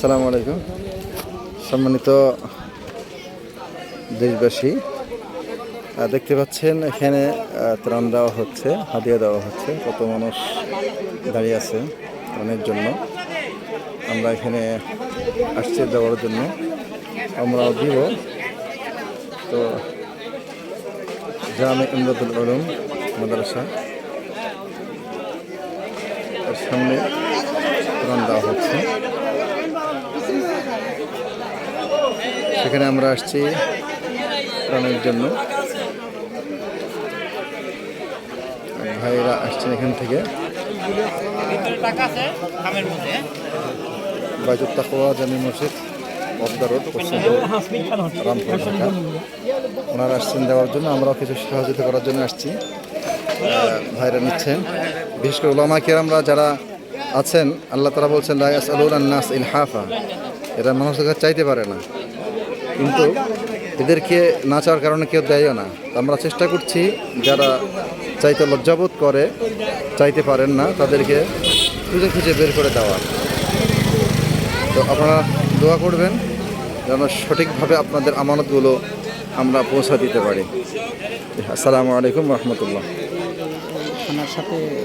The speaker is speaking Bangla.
আসসালামু আলাইকুম। সম্মানিত দেশবাসী দেখতে পাচ্ছেন এখানে ত্রাণ দেওয়া হচ্ছে, হাদিয়া দেওয়া হচ্ছে। কত মানুষ দাঁড়িয়ে আছে ত্রাণের জন্য। আমরা এখানে আসছি দেওয়ার জন্য। আমরাও দিব। তো জামে ইমদাদুল উলুম, মাদ্রাসা। সামনে ত্রাণ দেওয়া হচ্ছে। সেখানে আমরা আসছি ত্রাণের জন্য। ভাইরা আসছেন এখান থেকে। জামি মসজিদ রামপুর ঢাকা। ওনারা আসছেন দেওয়ার জন্য, আমরাও কিছু সহযোগিতা করার জন্য আসছি। ভাইরা নিচ্ছেন। বিশেষ করে ওলামা কেরামরা যারা আছেন, আল্লাহ তারা বলছেন আলুর এরা মানুষের কাছে চাইতে পারে না। কিন্তু এদেরকে না চাওয়ার কারণে কেউ দেয়ও না। আমরা চেষ্টা করছি যারা চাইতে লজ্জাবোধ করে, চাইতে পারেন না, তাদেরকে খুঁজে খুঁজে বের করে দেওয়া। তো আপনারা দোয়া করবেন যেন সঠিকভাবে আপনাদের আমানতগুলো আমরা পৌঁছা দিতে পারি। আসসালামু আলাইকুম রহমতুল্লাহ। ওনার সাথে